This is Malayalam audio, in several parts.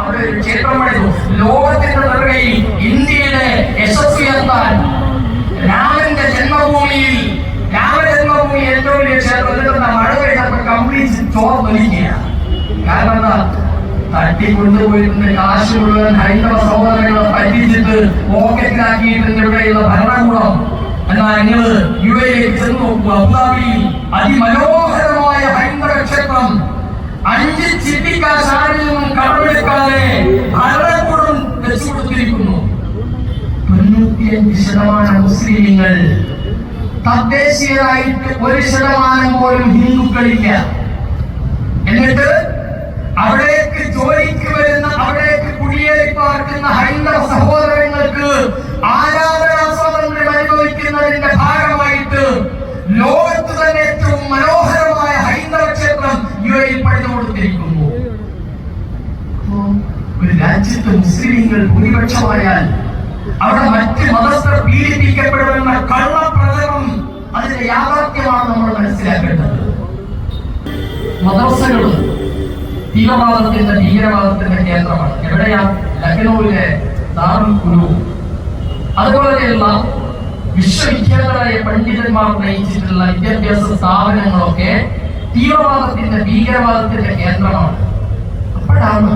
അവിടെ ഒരു ലോകത്തിന്റെ നെറുകയിൽ ഇന്ത്യയുടെ യശസ്വിയെത്താൻ രാമന്റെ ജന്മഭൂമിയിൽ രാമജന്മഭൂമി ഏറ്റവും വലിയ ക്ഷേത്രം എന്നിട്ട് മഴ പെയ്തപ്പോ കംപ്ലീറ്റ് ചോർന്നൊലിക്കുക കാരണം എന്താ? തട്ടി കൊണ്ടുപോയിരുന്ന കാശ് മുഴുവൻ ഹൈന്ദവ സഹോദരങ്ങളെ പറ്റിച്ചിട്ട് പോക്കറ്റിലാക്കിയിട്ടുണ്ട് ഇവിടെയുള്ള ഭരണകൂടം. എന്നാൽ നിങ്ങൾ യു എയിലേക്ക് ചെന്ന് അബുദാബിയിൽ അതിമനോഹരമായ ഹൈന്ദവ ക്ഷേത്രം അഞ്ച് നിന്നും കടമെടുക്കാതെ ഭരണകൂടം വെച്ചു കൊടുത്തിരിക്കുന്നു തൊണ്ണൂറ്റിയഞ്ച് ശതമാനം മുസ്ലിങ്ങൾ തദ്ദേശീയരായിട്ട് ഒരു ശതമാനം പോലും ഹിന്ദുക്കളില്ല. എന്നിട്ട് അവിടേക്ക് ജോലിക്ക് വരുന്ന അവിടേക്ക് കുടിയേറി പാർക്കുന്ന ഹൈന്ദവ സഹോദരങ്ങൾക്ക് ആരാധനാ സ്വാതന്ത്ര്യം അനുഭവിക്കുന്നതിന്റെ ഭാഗമായിട്ട് ലോകത്ത് തന്നെ ഏറ്റവും മനോഹരമായ ഹൈന്ദവ ക്ഷേത്രം യു എയിൽ പണിതു കൊടുത്തിരിക്കുന്നു അപ്പോ ഒരു രാജ്യത്ത് മുസ്ലിങ്ങൾ ഭൂരിപക്ഷമായാൽ അവിടെ മറ്റ് മതസ്ഥർ പീഡിപ്പിക്കപ്പെടുമെന്ന കള്ളപ്രചരണം അതിന്റെ യാഥാർത്ഥ്യമാണ് നമ്മൾ മനസ്സിലാക്കേണ്ടത്. മദ്രസകളും തീവ്രവാദത്തിന്റെ ഭീകരവാദത്തിന്റെ കേന്ദ്രമാണ്. എവിടെയാ? ലഖനൌവിലെ ദാറുൽ കുലു അതുപോലെയുള്ള വിശ്വവിഖ്യാതരായ പണ്ഡിതന്മാർ നയിച്ചിട്ടുള്ള വിദ്യാഭ്യാസ സ്ഥാപനങ്ങളൊക്കെ തീവ്രവാദത്തിന്റെ ഭീകരവാദത്തിന്റെ കേന്ദ്രമാണ്. അപ്പോഴാണ്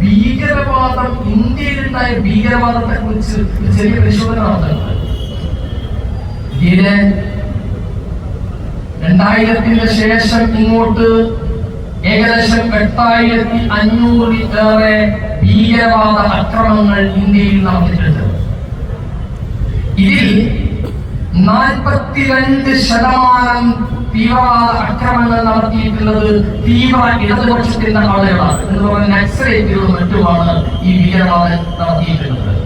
ഭീകരവാദം ഇന്ത്യയിലുണ്ടായ ഭീകരവാദത്തെ കുറിച്ച് ചെറിയ പരിശോധന നടത്തുന്നത് ഇന്ത്യയിലെ രണ്ടായിരത്തിന് ശേഷം ഇങ്ങോട്ട് ഏകദേശം എട്ടായിരത്തി അഞ്ഞൂറിലേറെ ഭീകരവാദ അക്രമങ്ങൾ ഇന്ത്യയിൽ നടന്നിട്ടുണ്ട്. ഇതിൽ നാൽപ്പത്തിരണ്ട് ശതമാനം തീവ്രവാദ അക്രമങ്ങൾ നടത്തിയിട്ടുള്ളത് തീവ്ര ഇടതുപക്ഷത്തിന്റെ ആളുകളാണ് എന്ന് പറഞ്ഞ നക്സലേറ്റുകളും മറ്റുമാണ് ഈ ഭീകരവാദം നടത്തിയിട്ടുള്ളത്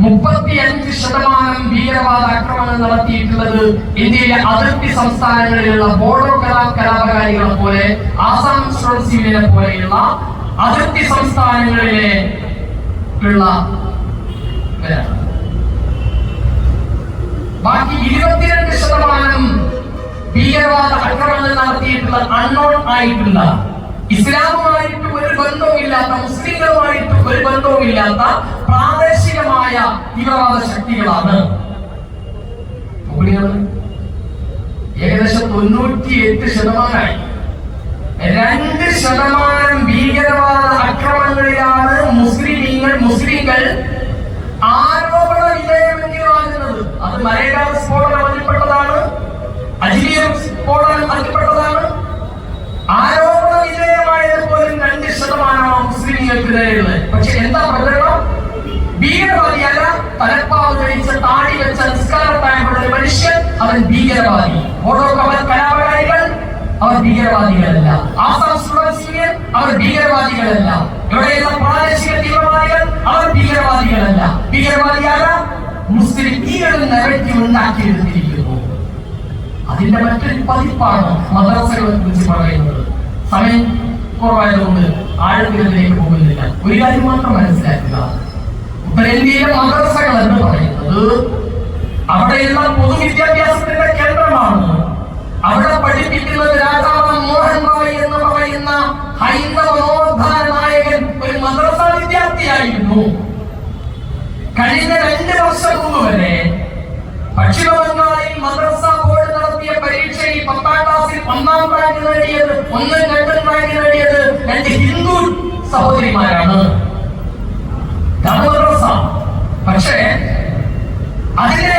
മുപ്പത്തിയഞ്ച് ശതമാനം ഭീകരവാദ ആക്രമണം നടത്തിയിട്ടുള്ളത് ഇന്ത്യയിലെ അതിർത്തി സംസ്ഥാനങ്ങളിലുള്ള ബോഡോ കലാ കലാപകാരികളെ പോലെ ആസാം സ്റ്റുഡൻസിനെ പോലെയുള്ള അതിർത്തി സംസ്ഥാനങ്ങളിലെ ഉള്ള. ബാക്കി ഇരുപത്തിരണ്ട് ശതമാനം ഭീകരവാദ ആക്രമണങ്ങൾ നടത്തിയിട്ടുള്ള അൺനോൺ ആയിട്ടുള്ള ഇസ്ലാമുമായിട്ട് ഒരു ബന്ധവുമില്ലാത്ത മുസ്ലിങ്ങളുമായിട്ട് ഒരു ബന്ധവുമില്ലാത്ത പ്രാദേശികമായ തീവ്രവാദ ശക്തികളാണ്? ഏകദേശം തൊണ്ണൂറ്റി എട്ട് ശതമാനമായി രണ്ട് ശതമാനം ഭീകരവാദ ആക്രമണങ്ങളിലാണ് മുസ്ലിമീങ്ങൾ മുസ്ലിങ്ങൾ ആരോപണ വിധേയമെങ്കിലും ആകുന്നത് അത് മലേഗാവ് സ്ഫോടനം സ്ഫോടനം അതിൽപ്പെട്ടതാണ് ആരോപണ വിധേയമായത് പോലും രണ്ട് ശതമാനമാണ് മുസ്ലിങ്ങൾക്കെതിരെയുള്ളത് പക്ഷെ എന്താ പ്രകടനം ഭീകരവാദിയല്ല തലപ്പാവ് ധരിച്ച താടി വെച്ച നിസ്കാരത്തായുള്ള ഒരു മനുഷ്യൻ അവൻ ഭീകരവാദി. ഓരോ കവൽ കലാപകാരികൾ അവർ ഭീകരവാദികളല്ല. ആസാം സ്റ്റുഡൻസ് യൂണിയൻ അവർ ഭീകരവാദികളല്ല. ഇവിടെയുള്ള പ്രാദേശിക തീവ്രവാദികൾ അവർ ഭീകരവാദികളല്ല. ഭീകരവാദിയാല മുസ്ലിം ലീഗുകൾ നിറയ്ക്ക് ഉണ്ടാക്കിയെടുത്തിരിക്കുന്നു അതിന്റെ മറ്റൊരു പതിപ്പാണ് മദ്രസകളെ കുറിച്ച് പറയുന്നത്. സമയം കുറവായതുകൊണ്ട് ആഴത്തിലേക്ക് പോകുന്നില്ല. ഒരു കാര്യം മാത്രം മനസ്സിലാക്കുക. ഉത്തരേന്ത്യയിലെ മദ്രസകൾ എന്ന് പറയുന്നത് അവിടെയുള്ള പൊതുവിദ്യാഭ്യാസത്തിന്റെ കേന്ദ്രമാണ്. അവിടെ പഠിപ്പിക്കുന്നത് രാജാവ് മോഹൻ റോയ് എന്ന് പറയുന്ന ഹൈന്ദവ നായകൻ ഒരു മദ്രസ വിദ്യാർത്ഥിയായിരുന്നു. കഴിഞ്ഞ രണ്ട് വർഷം മുമ്പ് വരെ പശ്ചിമ ബംഗാളിൽ മദ്രസ പരീക്ഷയിൽ പത്താം ക്ലാസ്സിൽ ഒന്നാം റാങ്ക് നേടിയത് ഒന്ന് രണ്ടും റാങ്ക് നേടിയത് രണ്ട് ഹിന്ദു സഹോദരിമാരാണ്. പക്ഷേ അതിനെ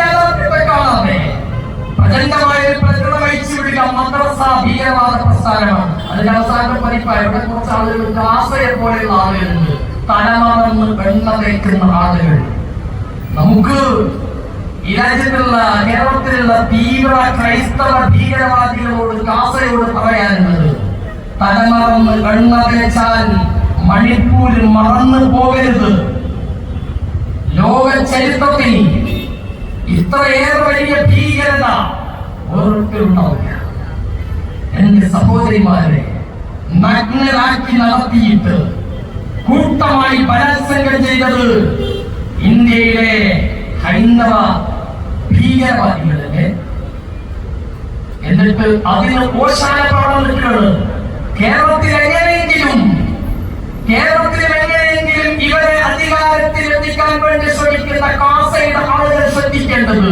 പ്രചണ്ഡമായ ഒരു പ്രചരണം മദ്രസ ഭീകരവാദ പ്രസ്ഥാനമാണ് അതിന്റെ അവസാന കുറച്ച് ആളുകൾ ആശ്രയെ പോലെയുള്ള ആളുകളുണ്ട്. തലമറന്ന് വെണ്ണ ആളുകൾ. നമുക്ക് ഈ രാജ്യത്തുള്ള കേരളത്തിലുള്ള തീവ്ര ക്രൈസ്തവ ഭീകരവാദികളോട് കാസയോട് പറയാനുള്ളത് തലമറന്ന് കണ്ണകച്ചാൽ മണിപ്പൂർ മറന്നു പോകരുത്. ലോക ചരിത്രത്തിൽ ഇത്രയേറെ വലിയ ഭീകരത ഓരോരുത്തരുണ്ടാവില്ല എന്റെ സഹോദരിമാരെ നഗ്നരാക്കി നടത്തിയിട്ട് കൂട്ടമായി ബലാത്സംഗം ചെയ്തത് ഇന്ത്യയിലെ ഹൈന്ദവ ഭീകരവാദികളല്ലേ എന്നിട്ട് അതിന് ഓശാനപ്പാടം നിൽക്കുന്നത് കേരളത്തിൽ എങ്ങനെയെങ്കിലും കേരളത്തിൽ എങ്ങനെയെങ്കിലും ഇവരെ അധികാരത്തിൽ എത്തിക്കാൻ വേണ്ടി ശ്രമിക്കുന്ന കാസയുടെ ആളുകൾ ശ്രദ്ധിക്കേണ്ടത്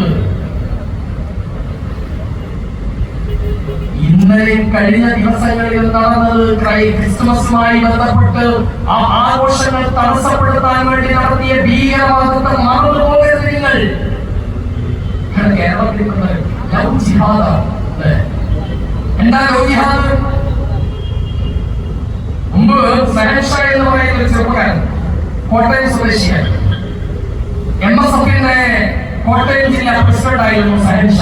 ഇന്നലെയും കഴിഞ്ഞ ദിവസങ്ങളിൽ നടന്നത് ക്രിസ്മസുമായി ബന്ധപ്പെട്ട് ആ ആഘോഷങ്ങൾ തടസ്സപ്പെടുത്താൻ വേണ്ടി നടത്തിയ ഭീകരവാദത്തെ മറന്നു പോകരുത് നിങ്ങൾ. ഇവിടെ കേരളത്തിൽ നിന്ന് ലവ് ജിഹാദാണ്? എന്താ ലവ് ജിഹാദ്? മുമ്പ് എന്ന് പറയുന്ന ഒരു ചെറുപ്പക്കാരൻ കോട്ടയം സ്വദേശിയാണ്. എം എസ് എഫിന്റെ കോട്ടയം ജില്ലാ പ്രസിഡന്റ് ആയിരുന്നു സഹൻഷ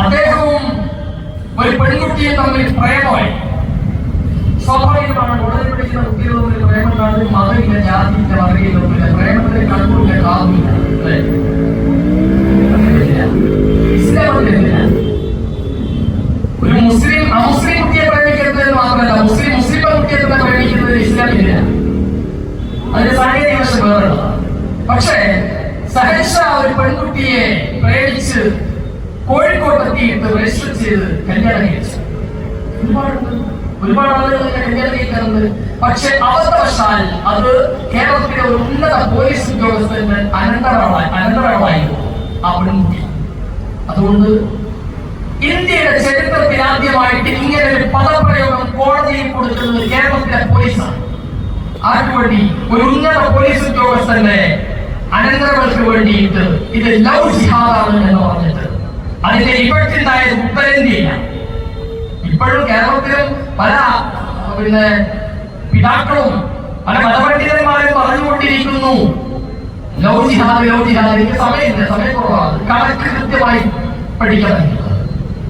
അദ്ദേഹവും ഒരു പെൺകുട്ടിയെ തമ്മിൽ പ്രേമമായി. സ്വാഭാവികമാണ് ഉടനെ പിടിക്കുന്ന കുട്ടികൾ തമ്മിൽ പ്രേമം കാണുന്നത് മതമില്ല ജാതിയില്ല വർഗയിലൊന്നുമില്ല പ്രേമത്തിന് കണ്ണൂരില്ല കാതുമില്ല? ഒരു മുസ്ലിം അമുസ്ലിം കുട്ടിയെ പ്രേമിക്കരുത് മാത്രമല്ല മുസ്ലിം മുസ്ലിം കുട്ടിയെ തന്നെ പ്രേമിക്കുന്നത് ഇസ്ലാമില്ല അതിന്റെ സാങ്കേതിക വശം വേറെ പക്ഷേ സഹർഷ ഒരു പെൺകുട്ടിയെ പ്രേമിച്ച് കോഴിക്കോട്ടെത്തിയിട്ട് രജിസ്റ്റർ ചെയ്ത് കല്യാണം കഴിച്ചു. ഒരുപാട് ആളുകൾ കല്യാണം കഴിക്കാറുണ്ട്. പക്ഷെ അബദ്ധവശാൽ അത് കേരളത്തിലെ ഒരു ഉന്നത പോലീസ് ഉദ്യോഗസ്ഥന് അനന്തരമായി അനന്തരമായിരുന്നു ആ പെൺകുട്ടി. അതുകൊണ്ട് ഇന്ത്യയുടെ ചരിത്രത്തിൽ ആദ്യമായിട്ട് ഇങ്ങനെ ഒരു പദപ്രയോഗം കോടതിയിൽ കൊടുക്കുന്നത് കേരളത്തിലെ പോലീസാണ്. ആർക്കു വേണ്ടി? ഒരു ഉന്നത പോലീസ് ഉദ്യോഗസ്ഥന്റെ അനന്തരങ്ങൾക്ക് വേണ്ടിയിട്ട് ഇത് ലവ് ജിഹാദാണ് എന്ന് പറഞ്ഞിട്ട്. അതിന്റെ ഇഫക്റ്റ് ഉണ്ടായത് ഉത്തരേന്ത്യയിലാണ് ഇപ്പോഴും കേരളത്തിലും പല പിന്നെ പിതാക്കളും പല മതപണ്ഡിതന്മാരും പറഞ്ഞുകൊണ്ടിരിക്കുന്നു. ലവ് ജിഹാദ് ലവ് ജിഹാദ് എനിക്ക് സമയം കുറവാണ് കണക്ക് കൃത്യമായി പഠിക്കണം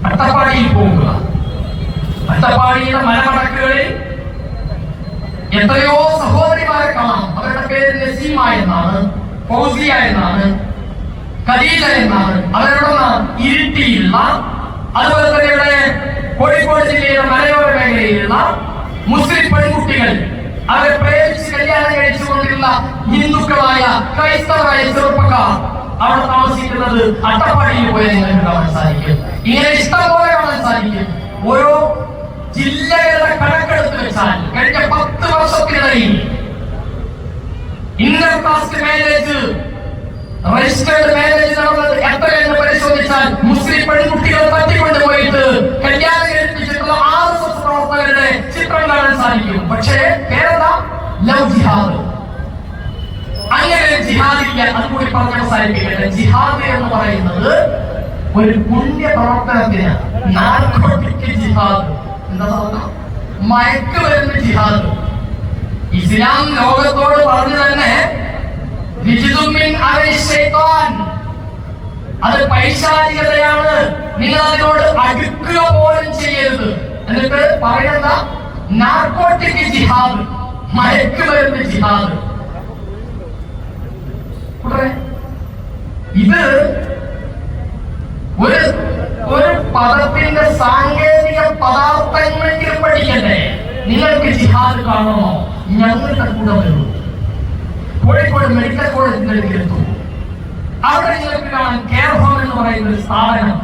അട്ടപ്പാടിയിൽ പോകുക. അട്ടപ്പാടിയുടെ മലമടക്കുകളിൽ എത്രയോ സഹോദരിമാരെ കാണാം. അവരുടെ പേര് നസീമ എന്നാണ് ഫൗസിയ എന്നാണ് ഖദീജ എന്നാണ്. അവരുടെ ഇരുട്ടിയുള്ള അതുപോലെ തന്നെ ഇവിടെ കോഴിക്കോട് ജില്ലയുടെ മലയോര മേഖലയിലുള്ള മുസ്ലിം പെൺകുട്ടികൾ അവരെ കഴിച്ചുകൊണ്ടിരുന്ന ഹിന്ദുക്കളായ ക്രൈസ്തവരായ ചെറുപ്പക്കാർ അവിടെ താമസിക്കുന്നത് അട്ടപ്പാടിയിൽ പോയാൽ നിങ്ങൾക്ക് കാണാൻ സാധിക്കും. ഇങ്ങനെ ഇഷ്ടം പോലെ കാണാൻ സാധിക്കും. ഓരോ ജില്ലകളുടെ കണക്കെടുത്ത് വെച്ചാൽ കഴിഞ്ഞ പത്ത് വർഷത്തിനിടയിൽ inter caste marriage registered marriage നടന്നത് എത്രയെന്ന് പരിശോധിച്ചാൽ മുസ്ലിം പെൺകുട്ടികളെ തട്ടിക്കൊണ്ട് പോയിട്ട് കല്യാണം കഴിപ്പിച്ചിട്ടുള്ള എസ് എസ് പ്രവർത്തകരുടെ ചിത്രം കാണാൻ സാധിക്കും. പക്ഷേ കേരള ലവ് ജിഹാദ്. അങ്ങനെ ജിഹാദിക്കാൻ അത് കൂടി പറഞ്ഞ് അവസാനിപ്പിക്കട്ടെ. ജിഹാദ് എന്ന് പറയുന്നത് ഒരു പുണ്യ പ്രവർത്തനത്തിന് നാർക്കോട്ടിക് ജിഹാദ്. എന്താ ജിഹാദ്. ഇസ്ലാം ലോകത്തോട് പറഞ്ഞു തന്നെ. അത് പൈശാചികതയാണ്. നിങ്ങൾ അതിനോട് അടുക്കുക പോലും ചെയ്യരുത്. എന്നിട്ട് പറയുന്ന നാർക്കോട്ടിക് ജിഹാദ്. മയക്കുമരുന്ന് ജിഹാദ്. ഇത് ഒരു ഒരു പദത്തിന്റെ സാങ്കേതിക പദാർത്ഥങ്ങളെങ്കിലും പഠിക്കണ്ടേ നിങ്ങൾക്ക് ജിഹാദ് കാണണോ? ഞങ്ങളുടെ കൂടെ വരൂ. കോഴിക്കോട് മെഡിക്കൽ കോളേജിലേക്ക് എത്തും. അവിടെ നിങ്ങൾക്ക് കാണാൻ കെയർ ഹോം എന്ന് പറയുന്ന ഒരു സ്ഥാപനം.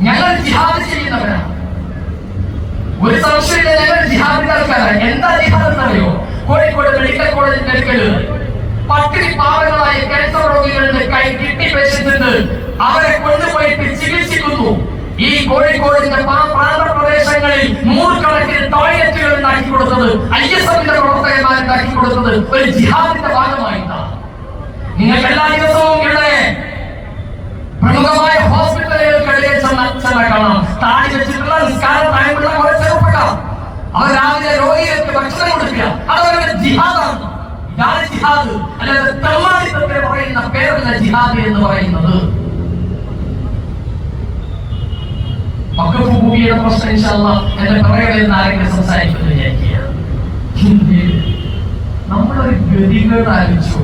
ഞങ്ങൾ ജിഹാദ് ചെയ്യുന്നവരാണ്. ഒരു സംശയമില്ല ഞങ്ങൾ ജിഹാദികൾക്കാരാണ് എന്താ ജിഹാദ് എന്നറിയോ കോഴിക്കോട് മെഡിക്കൽ കോളേജ് മെഡിക്കൽ പട്ടിണി പാവങ്ങളായ ക്യാൻസർ രോഗികളുടെ കൈ കിട്ടി പേഷ്യന്റ് അവരെ കൊണ്ടുപോയിട്ട് ചികിത്സിക്കുന്നു. ഈ കോഴിക്കോടിന്റെ പ്രാ- പ്രാന്തപ്രദേശങ്ങളിൽ നൂറുകണക്കിന് ടോയ്ലറ്റുകൾ ഉണ്ടാക്കി കൊടുത്തത് ഐ എസ് എഫിന്റെ പ്രവർത്തകന്മാർ ഉണ്ടാക്കി കൊടുത്തത് ഒരു ജിഹാദിന്റെ ഭാഗമായിട്ടാണ്. നിങ്ങൾക്ക് എല്ലാ ദിവസവും ഇവിടെ പ്രമുഖമായ ഹോസ്പിറ്റലുകൾക്കിടയിൽ ചെന്ന ചെന്ന കാണാം. വെച്ചിട്ടുള്ള നിസ്കാര പ്രായമുള്ള കുറെ അവർ രാവിലെ രോഗികൾക്ക് ഭക്ഷണം കൊടുക്കുക. അതവരുടെ ജിഹാദാണ്. ജിഹാദ് അല്ലാതെ തെമ്മാടിത്തത്തെ പറയുന്ന പേരല്ല ജിഹാദ് എന്ന് പറയുന്നത് ഭൂമിയുടെ പ്രശ്നം ഇൻഷാല്ല എന്റെ പിറകെ നിന്ന് ആരെങ്കിലും സംസാരിക്കുന്നു വിചാരിക്കുക ഇന്ത്യയിൽ നമ്മളൊരു ഗതികേട് ആലോചിച്ച്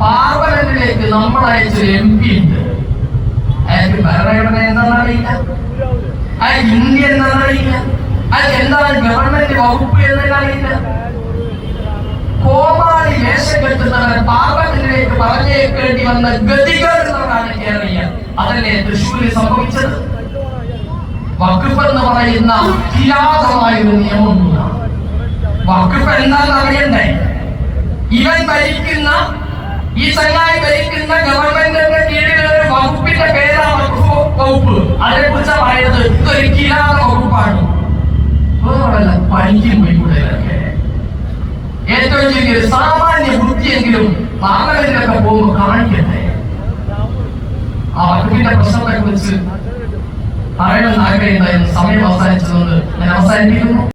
പാർലമെന്റിലേക്ക് നമ്മൾ അയച്ചൊരു എം പി ഉണ്ട്. അയാൾക്ക് ഭരണഘടന എന്താണെന്ന് അറിയില്ല. അയാൾക്ക് ഇന്ത്യ എന്താണെന്ന് അറിയില്ല. അയാൾക്ക് എന്താണ് ഗവൺമെന്റ് വകുപ്പ് എന്നറിയില്ല കോമാളി വേഷം പാപത്തിലേക്ക് പറഞ്ഞേക്കേണ്ടി വന്ന ഗതികേടുന്നവരാണ് കേരളീയ അതല്ലേ തൃശ്ശൂരിൽ സംഭവിച്ചത്? വഖഫ് എന്ന് പറയുന്ന കിരാതമായ ഒരു നിയമം വഖഫ് എന്താണെന്ന് അറിയണ്ടേ? ഇവൻ ഭരിക്കുന്ന ഈ ചങ്ങായി ഭരിക്കുന്ന ഗവൺമെന്റിന്റെ കീഴിലുള്ള വകുപ്പിന്റെ പേരാണ് വകുപ്പ്. അതിനെ കുറിച്ചാണ് പറയുന്നത്. ഇതൊരു കിരാത വകുപ്പാണ്. പണിക്കും പോയി കൂടെ ഇതൊക്കെ ഏറ്റവും ചെറിയ സാമാന്യ ബുദ്ധിയെങ്കിലും പാർലമെന്റിലൊക്കെ പോകുമ്പോൾ കാണിക്കട്ടെ ആ വകുപ്പിന്റെ പ്രശ്നത്തെ കുറിച്ച് പറയണമെന്ന് ആഗ്രഹിക്കുന്ന സമയം അവസാനിച്ചതുകൊണ്ട് ഞാൻ അവസാനിപ്പിക്കുന്നു.